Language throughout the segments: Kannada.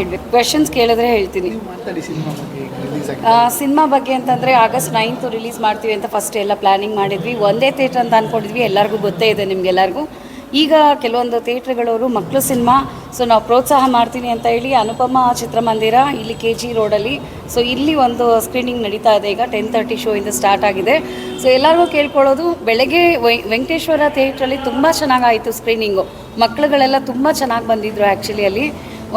ಹೇಳ್ಬೇಕು ಕ್ವೆಶನ್ಸ್ ಕೇಳಿದ್ರೆ ಹೇಳ್ತೀನಿ. ಸಿನಿಮಾ ಬಗ್ಗೆ ಅಂತಂದರೆ ಆಗಸ್ಟ್ ನೈನ್ತು ರಿಲೀಸ್ ಮಾಡ್ತೀವಿ ಅಂತ ಫಸ್ಟ್ ಎಲ್ಲ ಪ್ಲ್ಯಾನಿಂಗ್ ಮಾಡಿದ್ವಿ. ಒಂದೇ ಥಿಯೇಟರ್ ಅಂತ ಅಂದ್ಕೊಂಡಿದ್ವಿ ಎಲ್ಲರಿಗೂ ಗೊತ್ತೇ ಇದೆ ನಿಮಗೆಲ್ಲರಿಗೂ ಈಗ ಕೆಲವೊಂದು ಥಿಯೇಟ್ರ್ಗಳವರು ಮಕ್ಕಳು ಸಿನಿಮಾ ಸೊ ನಾವು ಪ್ರೋತ್ಸಾಹ ಮಾಡ್ತೀನಿ ಅಂತ ಹೇಳಿ ಅನುಪಮ ಚಿತ್ರಮಂದಿರ ಇಲ್ಲಿ ಕೆ ಜಿ ರೋಡಲ್ಲಿ ಸೊ ಇಲ್ಲಿ ಒಂದು ಸ್ಕ್ರೀನಿಂಗ್ ನಡೀತಾ ಇದೆ ಈಗ. ಟೆನ್ ತರ್ಟಿ ಶೋ ಇಂದ ಸ್ಟಾರ್ಟ್ ಆಗಿದೆ. ಸೊ ಎಲ್ಲರಿಗೂ ಕೇಳ್ಕೊಳ್ಳೋದು ಬೆಳಗ್ಗೆ ವೆ- ವೆಂಕಟೇಶ್ವರ ಥಿಯೇಟ್ರಲ್ಲಿ ತುಂಬ ಚೆನ್ನಾಗಾಯಿತು ಸ್ಕ್ರೀನಿಂಗು ಮಕ್ಕಳುಗಳೆಲ್ಲ ತುಂಬ ಚೆನ್ನಾಗಿ ಬಂದಿದ್ರು ಆ್ಯಕ್ಚುಲಿ ಅಲ್ಲಿ.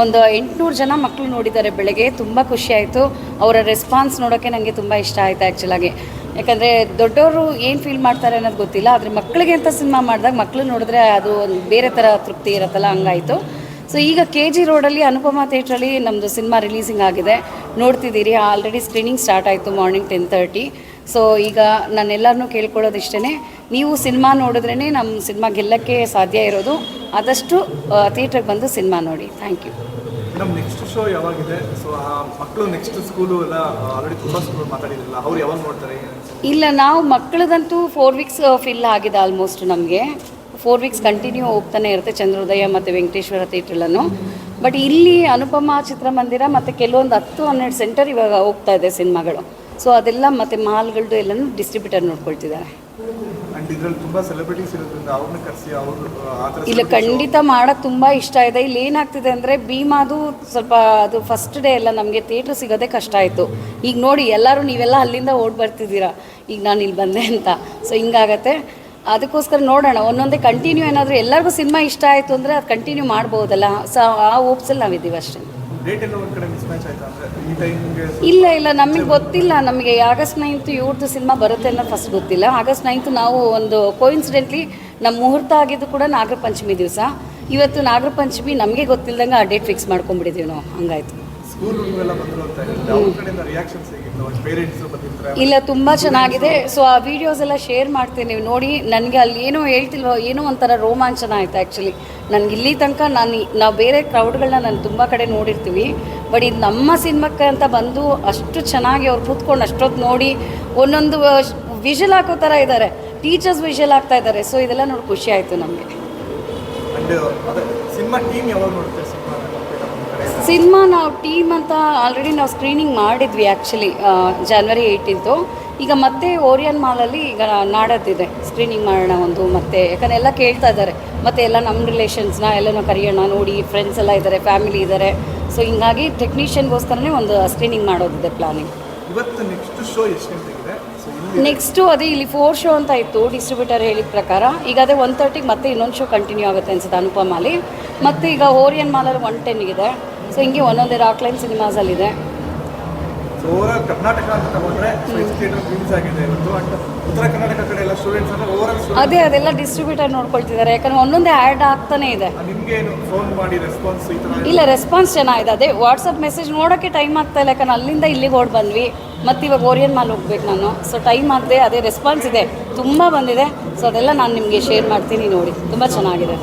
ಒಂದು ಎಂಟುನೂರು ಜನ ಮಕ್ಕಳು ನೋಡಿದ್ದಾರೆ ಬೆಳಗ್ಗೆ. ತುಂಬ ಆಯಿತು. ಅವರ ರೆಸ್ಪಾನ್ಸ್ ನೋಡೋಕ್ಕೆ ನನಗೆ ತುಂಬ ಇಷ್ಟ ಆಯಿತು ಆ್ಯಕ್ಚುಲಾಗಿ ಯಾಕಂದರೆ ದೊಡ್ಡವರು ಏನು ಫೀಲ್ ಮಾಡ್ತಾರೆ ಅನ್ನೋದು ಗೊತ್ತಿಲ್ಲ, ಆದರೆ ಮಕ್ಕಳಿಗೆ ಅಂತ ಸಿನಿಮಾ ಮಾಡಿದಾಗ ಮಕ್ಕಳು ನೋಡಿದ್ರೆ ಅದು ಒಂದು ಬೇರೆ ಥರ ತೃಪ್ತಿ ಇರುತ್ತಲ್ಲ, ಹಂಗಾಯಿತು. ಸೊ ಈಗ ಕೆ ಜಿ ರೋಡಲ್ಲಿ ಅನುಪಮ ಥಿಯೇಟ್ರಲ್ಲಿ ನಮ್ಮದು ಸಿನಿಮಾ ರಿಲೀಸಿಂಗ್ ಆಗಿದೆ. ನೋಡ್ತಿದ್ದೀರಿ ಆಲ್ರೆಡಿ ಸ್ಕ್ರೀನಿಂಗ್ ಸ್ಟಾರ್ಟ್ ಆಯಿತು ಮಾರ್ನಿಂಗ್ ಟೆನ್ ತರ್ಟಿ ಸೊ ಈಗ ನಾನೆಲ್ಲರನ್ನೂ ಕೇಳ್ಕೊಳ್ಳೋದು ಇಷ್ಟೇ ನೀವು ಸಿನಿಮಾ ನೋಡಿದ್ರೇ ನಮ್ಮ ಸಿನಿಮಾ ಗೆಲ್ಲಕ್ಕೆ ಸಾಧ್ಯ ಇರೋದು. ಆದಷ್ಟು ಥಿಯೇಟ್ರಿಗೆ ಬಂದು ಸಿನಿಮಾ ನೋಡಿ. Thank you. Madam next show ಯಾವಾಗಿದೆ? So ಆ ಮಕ್ಕಳು ನೆಕ್ಸ್ಟ್ ಸ್ಕೂಲು ಎಲ್ಲ ಆಲ್ರೆಡಿ ತುಂಬ ಸ್ಕೂಲ್ ಮಾತಾಡಿದ್ರಲ್ಲ ಅವ್ರು ಯಾವಾಗ ನೋಡ್ತಾರೆ? ಇಲ್ಲ ನಾವು ಮಕ್ಕಳದಂತೂ ಫೋರ್ ವೀಕ್ಸ್ ಫಿಲ್ ಆಗಿದೆ ಆಲ್ಮೋಸ್ಟ್ ನಮಗೆ. ಫೋರ್ ವೀಕ್ಸ್ ಕಂಟಿನ್ಯೂ ಹೋಗ್ತಾನೆ ಇರುತ್ತೆ ಚಂದ್ರೋದಯ ಮತ್ತು ವೆಂಕಟೇಶ್ವರ ಥಿಯೇಟ್ರಲ್ಲೂ ಬಟ್ ಇಲ್ಲಿ ಅನುಪಮ ಚಿತ್ರಮಂದಿರ ಮತ್ತು ಕೆಲವೊಂದು ಹತ್ತು ಹನ್ನೆರಡು ಸೆಂಟರ್ ಇವಾಗ ಹೋಗ್ತಾ ಇದೆ ಸಿನಿಮಾಗಳು. ಸೊ ಅದೆಲ್ಲ ಮತ್ತು ಮಾಲ್ಗಳದ್ದು ಎಲ್ಲನೂ ಡಿಸ್ಟ್ರಿಬ್ಯೂಟರ್ ನೋಡ್ಕೊಳ್ತಿದ್ದಾರೆ. ಇಲ್ಲ ಖಂಡಿತ ಮಾಡೋಕ್ಕೆ ತುಂಬ ಇಷ್ಟ ಇದೆ. ಇಲ್ಲಿ ಏನಾಗ್ತಿದೆ ಅಂದರೆ ಭೀಮಾದು ಸ್ವಲ್ಪ ಅದು ಫಸ್ಟ್ ಡೇ ಎಲ್ಲ ನಮಗೆ ಥಿಯೇಟ್ರ್ ಸಿಗೋದೇ ಕಷ್ಟ ಆಯಿತು. ಈಗ ನೋಡಿ ಎಲ್ಲರೂ ನೀವೆಲ್ಲ ಅಲ್ಲಿಂದ ಓಡ್ ಬರ್ತಿದ್ದೀರಾ. ಈಗ ನಾನು ಇಲ್ಲಿ ಬಂದೆ ಅಂತ. ಸೊ ಹಿಂಗಾಗತ್ತೆ. ಅದಕ್ಕೋಸ್ಕರ ನೋಡೋಣ. ಒಂದೊಂದೇ ಕಂಟಿನ್ಯೂ ಏನಾದರೂ ಎಲ್ಲರಿಗೂ ಸಿನಿಮಾ ಇಷ್ಟ ಆಯಿತು ಅಂದರೆ ಅದು ಕಂಟಿನ್ಯೂ ಮಾಡ್ಬೋದಲ್ಲ. ಸೊ ಆ ಹೋಪ್ಸಲ್ಲಿ ನಾವಿದ್ದೀವಿ ಅಷ್ಟೇ. ಇಲ್ಲ ಇಲ್ಲ, ನಮಗೆ ಗೊತ್ತಿಲ್ಲ. ನಮಗೆ ಆಗಸ್ಟ್ ನೈನ್ತ್ ಇವ್ರದ್ದು ಸಿನಿಮಾ ಬರುತ್ತೆ ಅನ್ನೋ ಫಸ್ಟ್ ಗೊತ್ತಿಲ್ಲ. ಆಗಸ್ಟ್ ನೈನ್ತ್ ನಾವು ಒಂದು ಕೋಇನ್ಸಿಡೆಂಟ್ಲಿ ನಮ್ಮ ಮುಹೂರ್ತ ಆಗಿದ್ದು ಕೂಡ ನಾಗರ ಪಂಚಮಿ ದಿವಸ. ಇವತ್ತು ನಾಗರ ಪಂಚಮಿ ನಮಗೆ ಗೊತ್ತಿಲ್ಲದಂಗೆ ಆ ಡೇಟ್ ಫಿಕ್ಸ್ ಮಾಡ್ಕೊಂಡ್ಬಿಟ್ಟಿದ್ದೀವಿ ನಾವು. ಹಂಗಾಯ್ತು. ಇಲ್ಲ ತುಂಬ ಚೆನ್ನಾಗಿದೆ. ಸೊ ಆ ವಿಡಿಯೋಸ್ ಎಲ್ಲ ಶೇರ್ ಮಾಡ್ತೀನಿ. ನೀವು ನೋಡಿ ನನಗೆ ಅಲ್ಲಿ ಏನೋ ಹೇಳ್ತಿಲ್ವ ಏನೋ ಒಂಥರ ರೋಮಾಂಚನ ಆಯಿತು ಆ್ಯಕ್ಚುಲಿ ನನಗೆ ಇಲ್ಲಿ ತನಕ ನಾನು ನಾವು ಬೇರೆ ಕ್ರೌಡ್ಗಳನ್ನ ನಾನು ತುಂಬ ಕಡೆ ನೋಡಿರ್ತೀವಿ. ಬಟ್ ಇದು ನಮ್ಮ ಸಿನಿಮಾಕ್ಕೆ ಅಂತ ಬಂದು ಅಷ್ಟು ಚೆನ್ನಾಗಿ ಅವ್ರು ಕೂತ್ಕೊಂಡು ಅಷ್ಟೊತ್ತು ನೋಡಿ ಒಂದೊಂದು ವಿಷಲ್ ಹಾಕೋ ಥರ ಇದ್ದಾರೆ ಟೀಚರ್ಸ್ ವಿಷಲ್ ಆಗ್ತಾ ಇದ್ದಾರೆ ಸೊ ಇದೆಲ್ಲ ನೋಡಿ ಖುಷಿ ಆಯಿತು ನಮಗೆ. ಸಿನಿಮಾ ನಾವು ಟೀಮ್ ಅಂತ ಆಲ್ರೆಡಿ ನಾವು ಸ್ಕ್ರೀನಿಂಗ್ ಮಾಡಿದ್ವಿ ಆ್ಯಕ್ಚುಲಿ ಜಾನ್ವರಿ ಏಯ್ಟೀನ್ತು ಈಗ ಮತ್ತೆ ಓರಿಯನ್ ಮಾಲಲ್ಲಿ ಈಗ ನಾಡೋದಿದೆ ಸ್ಕ್ರೀನಿಂಗ್ ಮಾಡೋಣ ಒಂದು ಮತ್ತೆ ಯಾಕಂದರೆ ಎಲ್ಲ ಕೇಳ್ತಾ ಇದ್ದಾರೆ. ಮತ್ತೆ ಎಲ್ಲ ನಮ್ಮ ರಿಲೇಷನ್ಸ್ನ ಎಲ್ಲನೂ ಕರೆಯೋಣ ನೋಡಿ ಫ್ರೆಂಡ್ಸ್ ಎಲ್ಲ ಇದ್ದಾರೆ ಫ್ಯಾಮಿಲಿ ಇದ್ದಾರೆ. ಸೊ ಹಿಂಗಾಗಿ ಟೆಕ್ನಿಷಿಯನ್ಗೋಸ್ಕರನೇ ಒಂದು ಸ್ಕ್ರೀನಿಂಗ್ ಮಾಡೋದಿದೆ ಪ್ಲಾನಿಂಗ್ ಇವತ್ತು ನೆಕ್ಸ್ಟ್ ಶೋ ಅದೇ ಇಲ್ಲಿ ಫೋರ್ ಶೋ ಅಂತ ಇತ್ತು ಡಿಸ್ಟ್ರಿಬ್ಯೂಟರ್ ಹೇಳಿದ ಪ್ರಕಾರ. ಈಗ ಅದೇ ಒನ್ ತರ್ಟಿಗೆ ಮತ್ತೆ ಇನ್ನೊಂದು ಶೋ ಕಂಟಿನ್ಯೂ ಆಗುತ್ತೆ ಅನಿಸುತ್ತೆ ಅನುಪಮಾಲಿ ಮತ್ತು ಈಗ ಓರಿಯನ್ ಮಾಲಲ್ಲಿ ಒನ್ ಟೆನ್ಗಿದೆ ಸೊ ಹಿಂಗೆ ಒಂದೊಂದೇ ರಾಕ್ಲೈನ್ ಸಿನಿಮಾಸಲ್ಲಿದೆ ಸಿನಿಮಾಸ್ ಓವರಾಲ್ ಕರ್ನಾಟಕ ಅಂತ ತಗೊಂಡ್ರೆ ಸೊ ಇದು ಥಿಯೇಟರ್ ಆಗಿದೆ ಇವತ್ತು. ಅಂಡ್ ಉತ್ತರ ಕರ್ನಾಟಕ ಕಡೆ ಎಲ್ಲ ಸ್ಟೂಡೆಂಟ್ಸ್ ಅಂದ್ರೆ ಓವರಾಲ್ ಅದೇ ಅದೆಲ್ಲ ಡಿಸ್ಟ್ರಿಬ್ಯೂಟರ್ ನೋಡ್ಕೊಳ್ತಿದ್ದಾರೆ. ಯಾಕಂದ್ರೆ ಒಂದೊಂದೇ ಆ್ಯಡ್ ಆಗ್ತಾನೆ ಇದೆ. ನಿಮ್ಗೆ ಏನು ಫೋನ್ ಮಾಡಿ ರೆಸ್ಪಾನ್ಸ್ ಈ ತರ ಇಲ್ಲ ರೆಸ್ಪಾನ್ಸ್ ಚೆನ್ನಾಗಿದೆ. ಅದೇ ವಾಟ್ಸಪ್ ಮೆಸೇಜ್ ನೋಡೋಕ್ಕೆ ಟೈಮ್ ಆಗ್ತಾ ಇಲ್ಲ. ಯಾಕಂದ್ರೆ ಅಲ್ಲಿಂದ ಇಲ್ಲಿಗೆ ಓಡ್ ಬಂದ್ವಿ. ಮತ್ತು ಇವಾಗ ಓರಿಯನ್ ಮಾಲ್ ಹೋಗ್ಬೇಕು ನಾನು. ಸೊ ಟೈಮ್ ಆಗದೆ ಅದೇ ರೆಸ್ಪಾನ್ಸ್ ಇದೆ. ತುಂಬ ಬಂದಿದೆ. ಸೊ ಅದೆಲ್ಲ ನಾನು ನಿಮಗೆ ಶೇರ್ ಮಾಡ್ತೀನಿ ನೋಡಿ. ತುಂಬ ಚೆನ್ನಾಗಿದೆ.